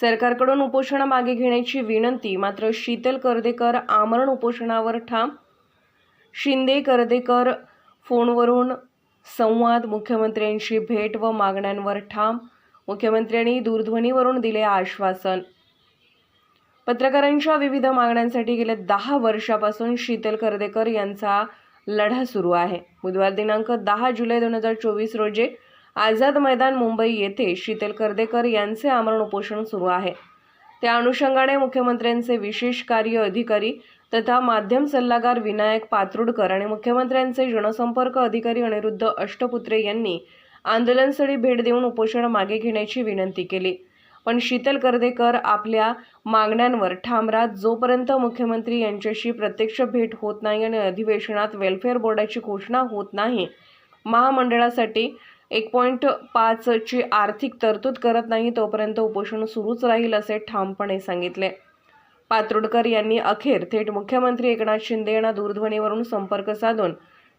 सरकारकडून उपोषण मागे घेण्याची विनंती मात्र शीतल करदेकर आमरण उपोषणावर ठाम. शिंदे करदेकर फोनवरून संवाद मुख्यमंत्र्यांशी भेट व मागण्यांवर ठाम. मुख्यमंत्र्यांनी दूरध्वनीवरून दिले आश्वासन. पत्रकारांच्या विविध मागण्यांसाठी गेल्या दहा वर्षापासून शीतल करदेकर यांचा लढा सुरू आहे. बुधवार दिनांक दहा जुलै दोन हजार चोवीस रोजी आझाद मैदान मुंबई येथे शीतल करदेकर यांचे आमरण उपोषण सुरू आहे. त्या अनुषंगाने मुख्यमंत्र्यांचे विशेष कार्य अधिकारी तथा माध्यम सल्लागार विनायक पात्रुडकर आणि मुख्यमंत्र्यांचे जनसंपर्क अधिकारी अनिरुद्ध अष्टपुत्रे यांनी आंदोलनस्थळी भेट देऊन उपोषण मागे घेण्याची विनंती केली. पण शीतल करदेकर आपल्या मागण्यांवर ठाम राहत जोपर्यंत मुख्यमंत्री यांच्याशी प्रत्यक्ष भेट होत नाही आणि अधिवेशनात वेलफेअर बोर्डाची घोषणा होत नाही महामंडळासाठी एक पॉईंट पाचची आर्थिक तरतूद करत नाही तोपर्यंत उपोषण सुरूच राहील असे ठामपणे सांगितले. पात्रुडकर यांनी अखेर थेट मुख्यमंत्री एकनाथ शिंदे यांना दूरध्वनीवरून संपर्क साधून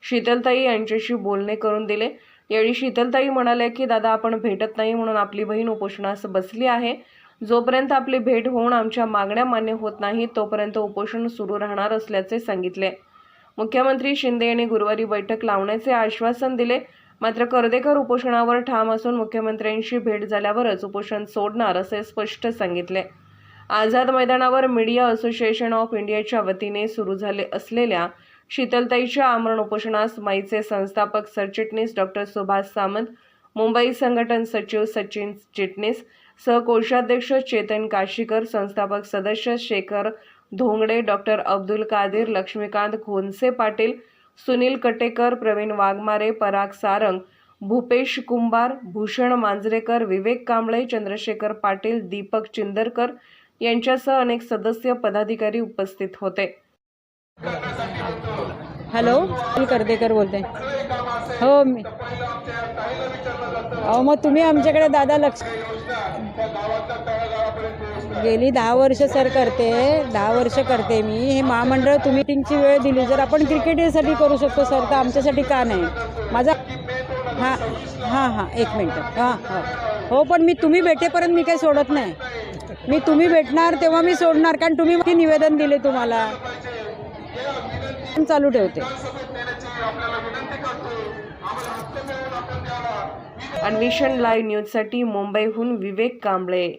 शीतलताई यांच्याशी बोलणे करून दिले. यावेळी शीतलताई म्हणाल्या की दादा आपण भेटत नाही म्हणून आपली बहीण उपोषणास बसली आहे. जोपर्यंत आपली भेट होऊन आमच्या मागण्या मान्य होत नाहीत तोपर्यंत उपोषण सुरू राहणार असल्याचे सांगितले. मुख्यमंत्री शिंदे यांनी गुरुवारी बैठक लावण्याचे आश्वासन दिले. मात्र कर्देकर उपोषणावर ठाम असून मुख्यमंत्र्यांशी भेट झाल्यावरच उपोषण सोडणार असे स्पष्ट सांगितले. आझाद मैदानावर मीडिया असोसिएशन ऑफ इंडियाच्या वतीने सुरू झाले असलेल्या शीतलताईच्या आमरण उपोषणास माईचे संस्थापक सरचिटणीस डॉक्टर सुभाष सामंत मुंबई संघटन सचिव सचिन चिटणीस सहकोषाध्यक्ष चेतन काशीकर संस्थापक सदस्य शेखर धोंगडे डॉक्टर अब्दुल कादिर लक्ष्मीकांत खोनसे पाटील सुनील कटेकर प्रवीण वाघमारे पराग सारंग भूपेश कुंभार भूषण मांजरेकर विवेक कांबळे चंद्रशेखर पाटील दीपक चिंदरकर यांच्यासह अनेक सदस्य पदाधिकारी उपस्थित होते. हॅलो? मी करदेकर बोलते हो मी अहो मग तुम्ही आमच्याकडे दादा लक्ष गेली दहा वर्ष सर करते दहा वर्ष करते मी. हे महामंडळ तुम्ही मीटिंगची वेळ दिली जर आपण क्रिकेटसाठी करू शकतो सर तर आमच्यासाठी का नाही? माझा हां हां हां एक मिनटं. हां हां. हो पण मी तुम्ही भेटेपर्यंत मी काही सोडत नाही. मी तुम्ही भेटणार तेव्हा मी सोडणार कारण तुम्ही निवेदन दिले तुम्हाला. चालू ठेवते. अन्वेषण लाईव्ह न्यूजसाठी मुंबईहून विवेक कांबळे.